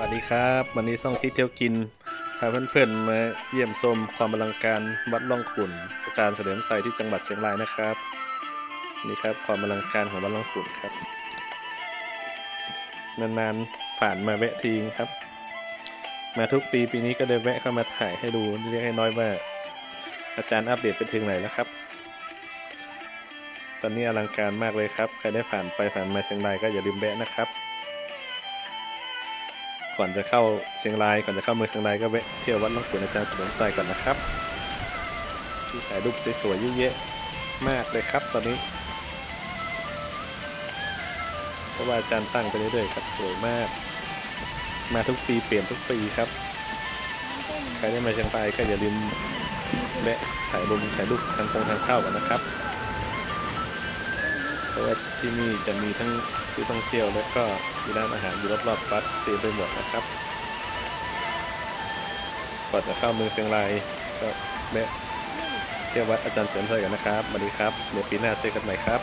วัสดีครับ วันนี้ซ่องคิดเที่ยวกินพาเพื่อนๆมาเยี่ยมชมความอลังการวัดล่องขุนอาจารย์เฉลิมชัยที่จังหวัดเชียงรายนะครับ นี่ครับความอลังการของวัดล่องขุนครับนานๆผ่านมาแวะทีงครับ มาทุกปีปีนี้ก็เลยแวะเข้ามาถ่ายให้ดูเรียกให้น้อยว่า อาจารย์อัปเดตไปถึงไหนแล้วครับ ตอนนี้อลังการมากเลยครับ ใครได้ผ่านไปผ่านมาเชียงรายก็อย่าลืมแวะนะครับ ก่อนจะเข้าเชียงรายก่อนจะเข้าเมืองเชียงรายก็แวะเที่ยววัดหลวงปู่อาจารย์เฉลิมชัยก่อนนะครับที่ถ่ายรูปสวยๆเยอะแยะมากเลยครับ ตอนนี้เพราะว่าอาจารย์ตั้งไปเรื่อยๆครับสวยมาก มาทุกปีเปลี่ยนทุกปีครับใครได้มาเชียงรายก็อย่าลืมแวะถ่ายรูปถ่ายรูปทางตรงทางเข้ากันนะครับ ราะว่าที่นี่จะมีทั้งที่ท่องเที่ยวและก็มีร้านอาหารอยู่รอบๆวัดเต็มไปหมดนะครับก่อนจะเข้าเมืองเชียงรายก็แวะเที่ยววัดอาจารย์เสริมชัยกันนะครับสวัสดีครับเดี๋ยวปีหน้าเจอกันใหม่ครับ